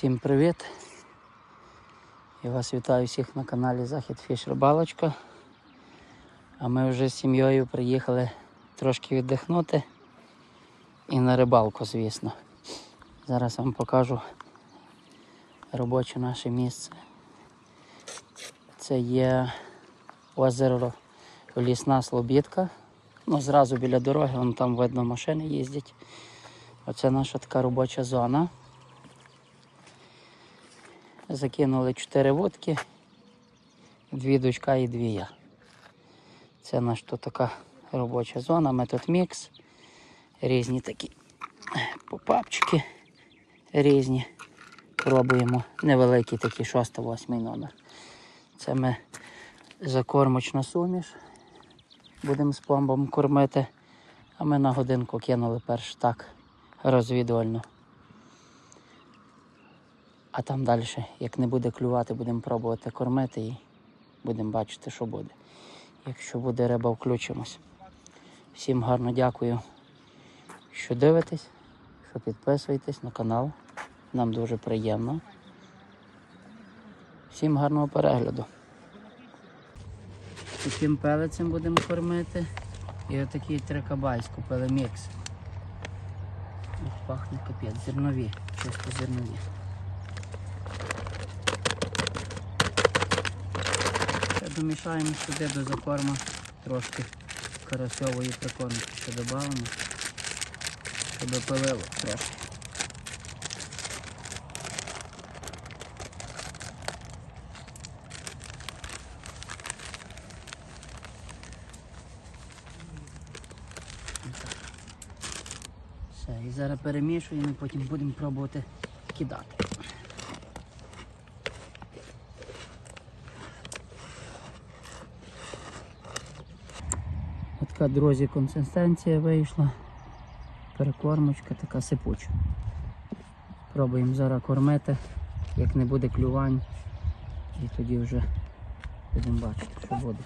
Всім привіт! Я вас вітаю всіх на каналі Захід Фіш Рибалочка. А ми вже з сім'єю приїхали трошки віддихнути і на рибалку, звісно. Зараз вам покажу робоче наше місце. Це є озеро Лісна Слобідка. Ну, зразу біля дороги, вон там видно машини їздять. Оце наша така робоча зона. Закинули 4 водки, дві дочка і дві я. Це наша тут така робоча зона, ми тут мікс. Різні такі попапчики різні. Пробуємо невеликий такий 6-8 номер. Це ми закормочна суміш. Будемо з пломбом кормити. А ми на годинку кинули перш так розвідувально. А там далі, як не буде клювати, будемо пробувати кормити і будемо бачити, що буде. Якщо буде риба, включимось. Всім гарно дякую, що дивитесь, що підписуєтесь на канал. Нам дуже приємно. Всім гарного перегляду. Таким пелицем будемо кормити. І отакий трикабайс купили мікс. Пахне капець, зернові, чисто зернові. Ще сюди до закорма трошки карасьової прикормки ще додамо, щоб пилило трошки. Все, і зараз перемішуємо, потім будемо пробувати кидати. Така, друзі, консистенція вийшла. Перекормочка така сипуча. Пробуємо зараз кормити, як не буде клювань. І тоді вже будемо бачити, що буде.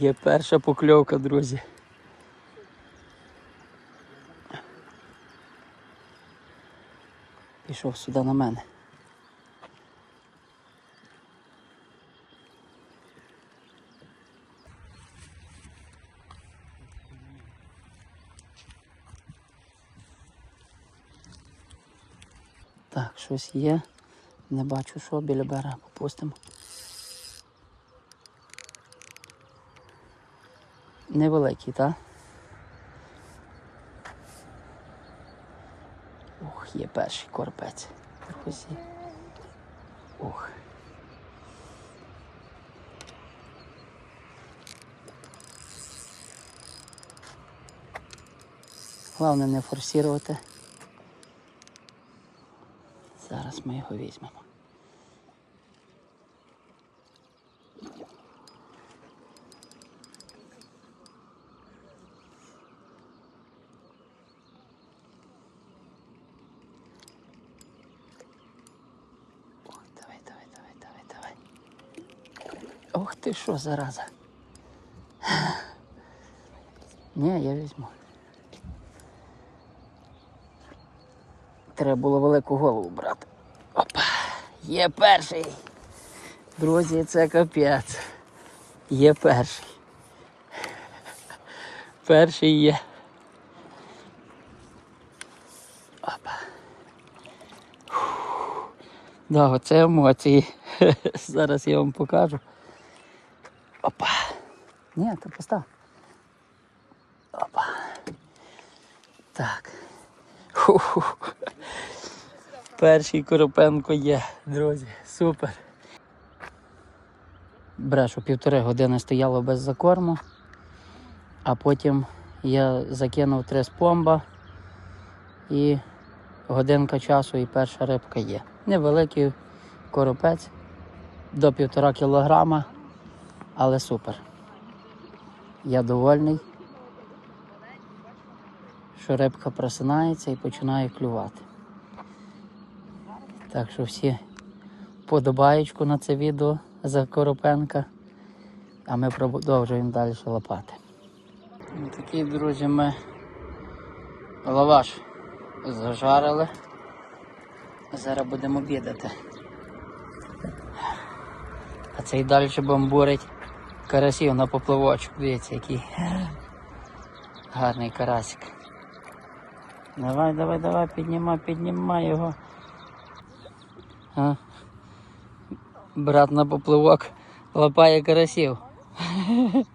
Є перша покльовка, друзі. Пішов сюди на мене. Так, щось є. Не бачу, що біля берега попустимо. Невеликий, так? Ух, є перший корпець. Друзі. Головне не форсувати. Зараз ми його візьмемо. Давай, давай, давай, давай, давай. Ох ти що, зараза. Ні, я візьму. Треба було велику голову брати. Є перший. Друзі, це капець. Є перший. Перший є. Опа. Да, оце емоції. Зараз я вам покажу. Опа. Ні, то постав. Опа. Так. Перший Коропенко є, друзі. Супер. брешу, півтори години стояло без закорму, а потім я закинув три спомба і годинка часу і перша рибка є. Невеликий коропець до півтора кілограма, але супер. Я довольний, що рибка просинається і починає клювати. Так що всі подобаєчку на це відео за Коропенка, а ми продовжуємо далі лопати. Такий, друзі, ми лаваш зажарили. Зараз будемо обідати. А цей далі бомбурить карасів на попливочок. Дивіться, який гарний карасик. Давай, давай, давай, піднімай, піднімай його. Брат на попливок лапає карасів.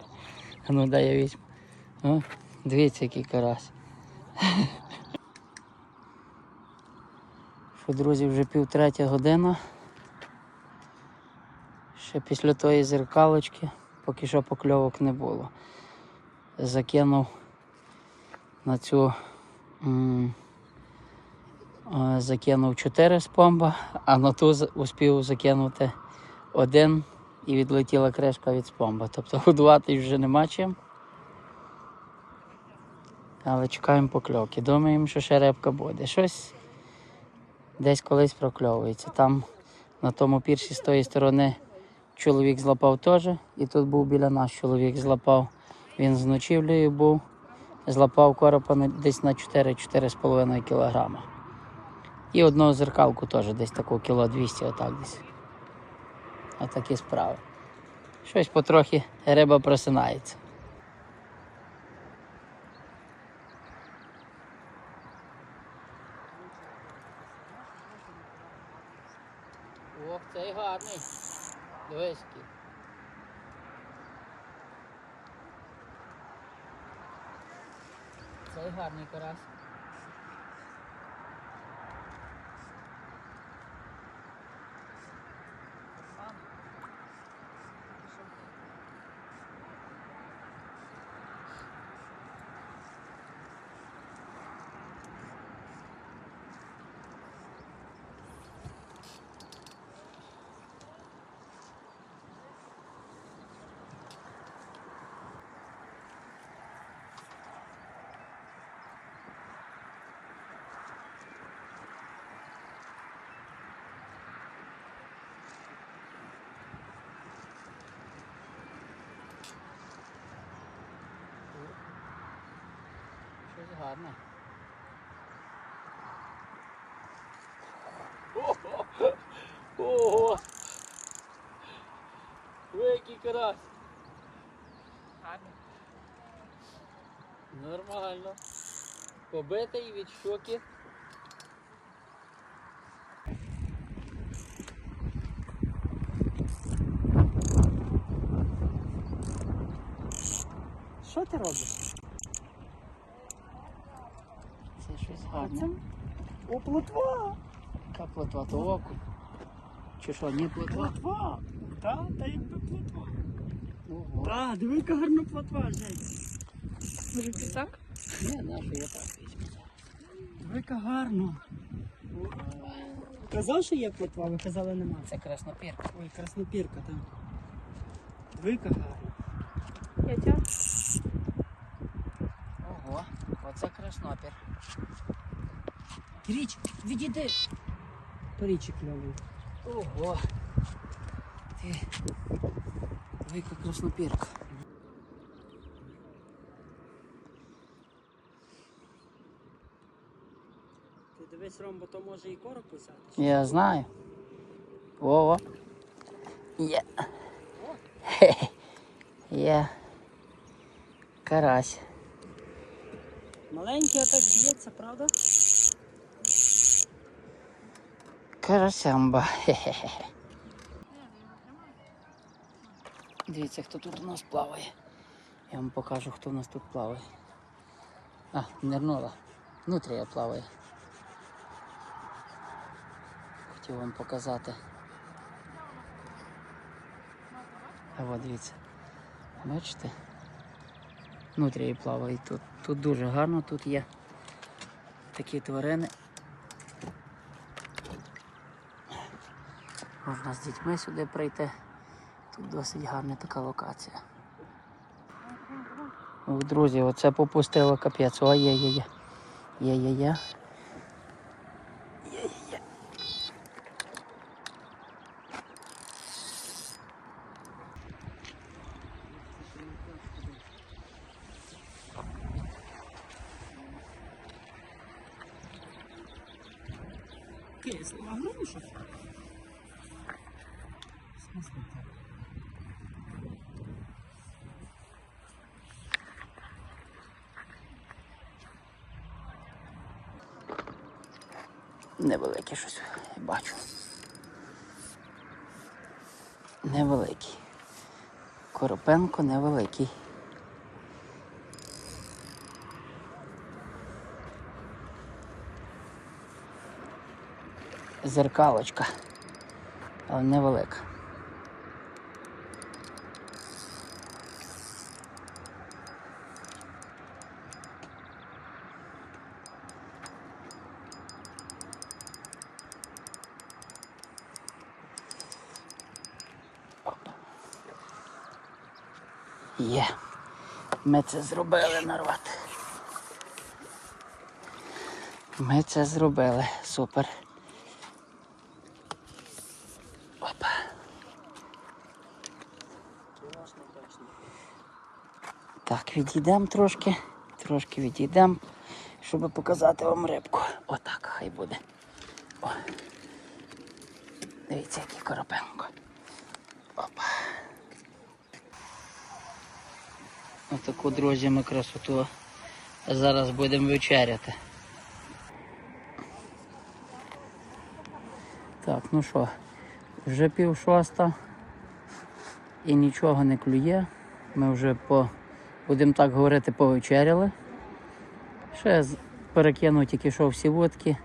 Ну дай я візьму. А? Дивіться, який карась. Що, друзі, вже півтретя година. Ще після тої зеркалочки, поки що покльовок не було. Закинув на цю закинув 4 спомба, а на ту успів закинути один і відлетіла кришка від спомба. Тобто годувати вже нема чим. Але чекаємо покльовки. Думаємо, що ще рибка буде. Щось десь колись прокльовується. Там на тому пірсі з тої сторони чоловік злапав теж. І тут був біля нас чоловік злапав. Він з ночівлею був. Злапав коропа десь на 4-4,5 кілограма. І одного зеркалку теж десь таку кіло 200, отак десь. Отакі справи. Щось потрохи риба просинається. Ох, цей гарний. Дивись. Цей гарний карась. Гарне. Ого! Ви який карась! Нормально. Побитий від щоки. Що ти робиш? Це. О, плотва! Яка плотва то оку. Чи що, ні плотва? Плотва! Та, та якби плотва. Ого. Та, диви, яка гарна плотва, Жень. Може це так? Ні, нашу я так візьму. Диви, яка гарна. Казав, що є плотва, ви казали нема. Це краснопірка. Ой, краснопірка, так. Диви, яка гарна. Я тя. Ого, оце краснопір. Річ, відійди. То річі кльовий. Ого. Ти. Велика краснопірка. Ти дивись, Ром, бо то може і корок взяти. Я знаю. Ого. Є. Хе-хе. Є. Карась. Маленький а так б'ється, правда? Карасямба. Дивіться, хто тут у нас плаває. Я вам покажу, хто у нас тут плаває. А, нирнула. Внутрія плаває. Хотів вам показати. А от дивіться. Бачите? Внутрі плавають тут. Тут дуже гарно, тут є такі тварини. Можна з дітьми сюди прийти. Тут досить гарна така локація. О, друзі, оце попустило капець. Ой, є, є, є. Є, є, є. Є, є, є. Кисло, а ну що? Так. Невелике щось бачу. Невеликий. Коропенко невеликий. Зеркалочка, але невелика. Є. Ми це зробили, народ. Ми це зробили. Супер. Опа. Так, відійдемо трошки. Трошки відійдемо, щоб показати вам рибку. Отак хай буде. О. Дивіться, який коропенко. Опа. Отаку, друзі, ми красоту зараз будемо вечеряти. Так, ну що, вже пів шоста і нічого не клює. Ми вже по, будемо так говорити, повечеряли. Ще перекину тільки що всі вудки.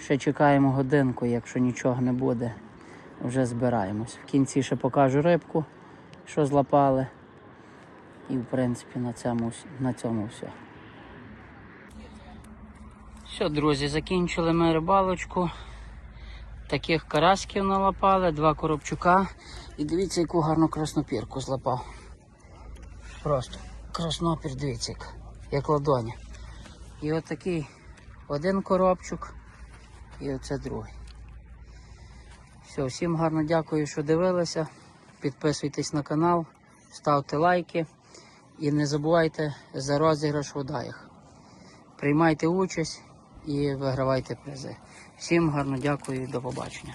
Ще чекаємо годинку, якщо нічого не буде, вже збираємось. В кінці ще покажу рибку, що злапали. І в принципі на цьому, на цьому все. Все, друзі, закінчили ми рибалочку. Таких карасків налапали, два коробчука. І дивіться, яку гарну краснопірку злапав. Просто краснопір, дивіться, як, як ладоні. І отакий один коробчук, і оце другий. Все, всім гарно дякую, що дивилися. Підписуйтесь на канал, ставте лайки і не забувайте за розіграш в удаях. Приймайте участь і вигравайте призи. Всім гарно дякую і до побачення.